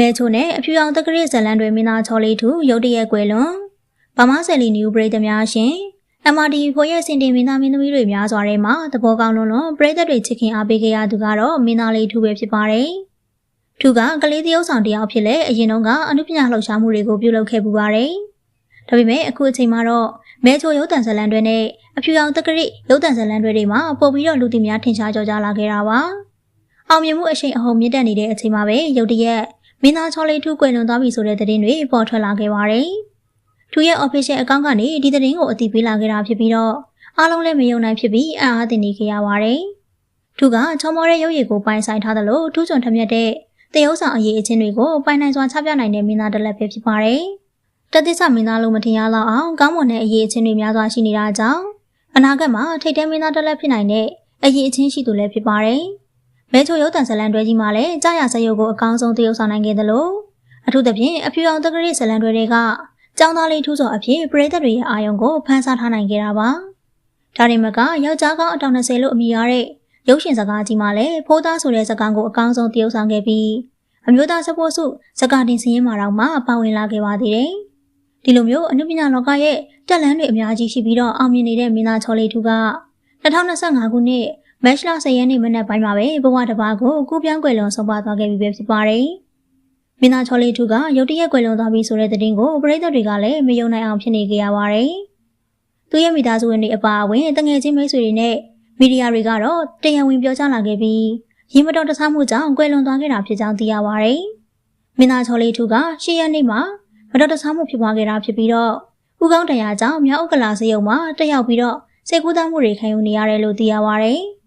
မဲချိုနဲ့အဖြူအောင်တက္ကရာဇလန်တွေမင်းသားချော်လေးထူရုတ်တရက်ကွယ်လွန်ဗမာဆယ်လီနျူပရိသတ်များရှင် MRD ဖိုရဲ့စင်တင်မင်းသားမင်းသမီးတွေများစွာထဲမှာသဘောကောင်းလွန်းလွန်းပရိသတ်တွေချစ်ခင်အားပေးခဲ့ရသူကတော့မင်းသားလေးထူပဲဖြစ်ပါတယ်ထူကကလေးသရုပ်ဆောင်တစ်ယောက်ဖြစ်လဲအရင်တုန်းကအနုပညာလှုပ်ရှားမှုတွေကိုပြုလုပ်ခဲ့ပူပါတယ်ဒါပေမဲ့အခုအချိန်မှာတော့မဲချိုရုပ်တံဇလန်တွေနဲ့အဖြူအောင်တက္ကရာရုပ်တံဇလန်တွေတွေမှာပို့ပြီးတော့လူသိများထင်ရှားကြော်ကြားလာခဲ့တာပါအောင်မြင်မှုအရှိန်အဟုန်မြင့်တက်နေတဲ့အချိန်မှာပဲရုတ်တရက် မင်းသားချောလေးထူးကွယ်လွန်သွားပြီဆိုတဲ့သတင်းတွေပေါ်ထွက်လာခဲ့ပါတယ်။ထူးရဲ့ official account ကနေဒီသတင်းကိုအတည်ပြုလာခဲ့တာဖြစ်ပြီးတော့အားလုံးလည်းမယုံနိုင်ဖြစ်ပြီးအံ့အားသင့်နေခဲ့ရပါတယ်။ထူးကချောမောတဲ့ရုပ်ရည်ကိုပိုင်ဆိုင်ထားသလိုထူးချွန်ထမြက်တဲ့တရုပ်ဆောင်အရေးအချင်းတွေကိုပိုင်နိုင်စွာချပြနိုင်တဲ့မင်းသားတစ်လက်ပဲဖြစ်ပါတယ်။တသစ္စမင်းသားလို့မထင်ရတော့အောင်ကောင်းမွန်တဲ့အရေးအချင်းတွေများစွာရှိနေတာကြောင့်အနာဂတ်မှာထိတ်တဲမင်းသားတစ်လက်ဖြစ်နိုင်တဲ့အရေးအချင်းရှိသူလည်းဖြစ်ပါတယ်။ မဲချိုရုပ်တံဇလန်တွဲကြီးမှာလည်းကြာရစရုပ်ကိုအကောင်းဆုံးတရုပ်ဆောင်နိုင်ခဲ့သလိုအထူးသဖြင့်အဖြူအောင်တက္ကရာဇလန်တွဲတွေကចောင်းသားလေးထူးစော်အဖြစ်ပရိသတ်တွေရဲ့အာယုံကိုဖန်ဆားထားနိုင်ခဲ့တာပါ။ဒါရင်မကယောက်ျားကောင်းအတောင်20လို့အမည်ရတဲ့ရုပ်ရှင်စကားကြီးမှာလည်းဖိုးသားဆိုတဲ့စကားကိုအကောင်းဆုံးတရုပ်ဆောင်ခဲ့ပြီးအမျိုးသားစပိုးစုစကားတင်စင်းရင်မှာတော့မှပါဝင်လာခဲ့ပါသေးတယ်။ဒီလိုမျိုးအနုပညာလောကရဲ့တက်လန်းတွေအများကြီးရှိပြီးတော့အောင်မြင်နေတဲ့မင်းသားချော်လေးထူက2025ခုနှစ် မက်ရှလာ10ရက်နေ့မနက်ပိုင်းမှာပဲဘဝတစ်ပါးကိုကူးပြောင်းကွယ်လွန်ဆုံးပါသွားခဲ့ပြီပဲဖြစ်ပါတယ်။မင်းသားချော်လေးထူကရုတ်တရက်ကွယ်လွန်သွားပြီဆိုတဲ့သတင်းကိုပရိသတ်တွေကလည်းမယုံနိုင်အောင်ဖြစ်နေကြရပါတယ်။သူရဲ့မိသားစုဝင်တွေအပါအဝင်တငယ်ချင်းမိတ်ဆွေတွေနဲ့မီဒီယာတွေကတော့တရားဝင်ပြောကြားလာခဲ့ပြီးရင်မတော်တဆမှုကြောင့်ကွယ်လွန်သွားခဲ့တာဖြစ်ကြောင်းသိရပါတယ်။မင်းသားချော်လေးထူကရှေ့ရက်နေ့မှာမတော်တဆမှုဖြစ်ပွားခဲ့တာဖြစ်ပြီးတော့ဥကောင်းတရားကြောင့်မြောက်ဥက္ကလာစရုံမှာတက်ရောက်ပြီးတော့စေကူးသားမှုတွေခံယူနေရတယ်လို့သိရပါတယ်။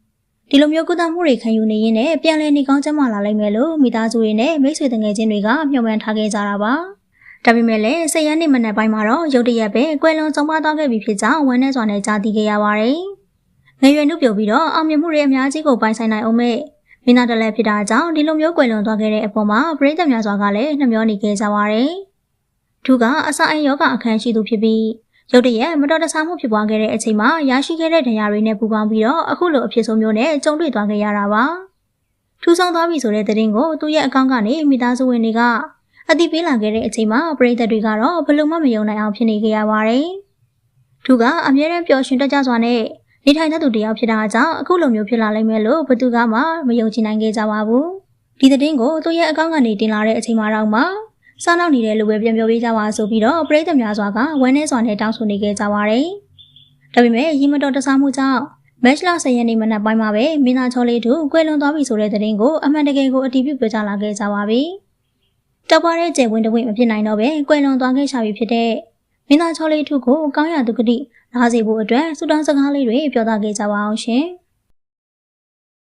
ဒီလိုမျိုးကုသမှုတွေခံယူနေရင်းနဲ့ပြန်လည်နေကောင်းကျန်းမာလာလိမ့်မယ်လို့မိသားစုတွေနဲ့မိတ်ဆွေတငယ်ချင်းတွေကမျှော်မှန်းထားခဲ့ကြတာပါ။ဒါပေမဲ့လည်းဆက်ရနေ့မနက်ပိုင်းမှာတော့ရုတ်တရက်ပဲကွယ်လွန်ဆုံးပါသွားခဲ့ပြီဖြစ်ကြောင်းဝမ်းနည်းစွာနဲ့ကြားသိခဲ့ရပါတယ်။ငွေရွယ်နှုတ်ပြပြီးတော့အောင်မြင်မှုတွေအများကြီးကိုပိုင်ဆိုင်နိုင်အောင်မဲ့မင်းသားတလဲဖြစ်တာကြောင့်ဒီလိုမျိုးကွယ်လွန်သွားခဲ့တဲ့အပေါ်မှာပရိသတ်များစွာကလည်းနှမျောနေခဲ့ကြပါတယ်။သူကအစာအိမ်ယောဂအခန်းရှိသူဖြစ်ပြီး ရုတ်တရက်မတော်တဆမှုဖြစ်ပွားခဲ့တဲ့အချိန်မှာရရှိခဲ့တဲ့ဒဏ်ရာတွေနဲ့ပူးပေါင်းပြီးတော့အခုလိုအဖြစ်ဆုံးမျိုးနဲ့ကြုံတွေ့သွားခဲ့ရတာပါထူးဆောင်သွားပြီဆိုတဲ့သတင်းကိုသူ့ရဲ့အကောင့်ကနေမိသားစုဝင်တွေကအတိပေးလာခဲ့တဲ့အချိန်မှာပရိသတ်တွေကတော့ဘလို့မှမယုံနိုင်အောင်ဖြစ်နေကြရပါတယ်သူကအမြဲတမ်းပျော်ရွှင်တတ်ကြစွာနဲ့နေထိုင်တဲ့သူတယောက်ဖြစ်တာကြောင့်အခုလိုမျိုးဖြစ်လာလိမ့်မယ်လို့ဘသူကမှမယုံကြည်နိုင်ခဲ့ကြပါဘူးဒီသတင်းကိုသူ့ရဲ့အကောင့်ကနေတင်လာတဲ့အချိန်မှာတော့ မှစားနောက်နေတယ်လို့ပဲပြန်ပြောပေးကြပါဆိုပြီးတော့ပရိသတ်များစွာကဝမ်းနည်းစွာနဲ့တောင်းဆိုနေခဲ့ကြပါတယ်။ဒါပေမဲ့ရီမတော်တဆမှုကြောင့်မက်ချ်လာ10ရက်နေ့မနက်ပိုင်းမှာပဲမင်းသားချောလေးတို့ကွယ်လွန်သွားပြီဆိုတဲ့သတင်းကိုအမှန်တကယ်ကိုအတည်ပြုပြောကြားလာခဲ့ကြပါပြီ။တောက်ပါတဲ့ကျေဝင်တဝင့်မဖြစ်နိုင်တော့ပဲကွယ်လွန်သွားခဲ့ရှာပြီဖြစ်တဲ့မင်းသားချောလေးထုကိုကောင်းရသူကတိနားစေဖို့အတွက်စူတောင်းစကားလေးတွေပြောသားခဲ့ကြပါအောင်ရှင်။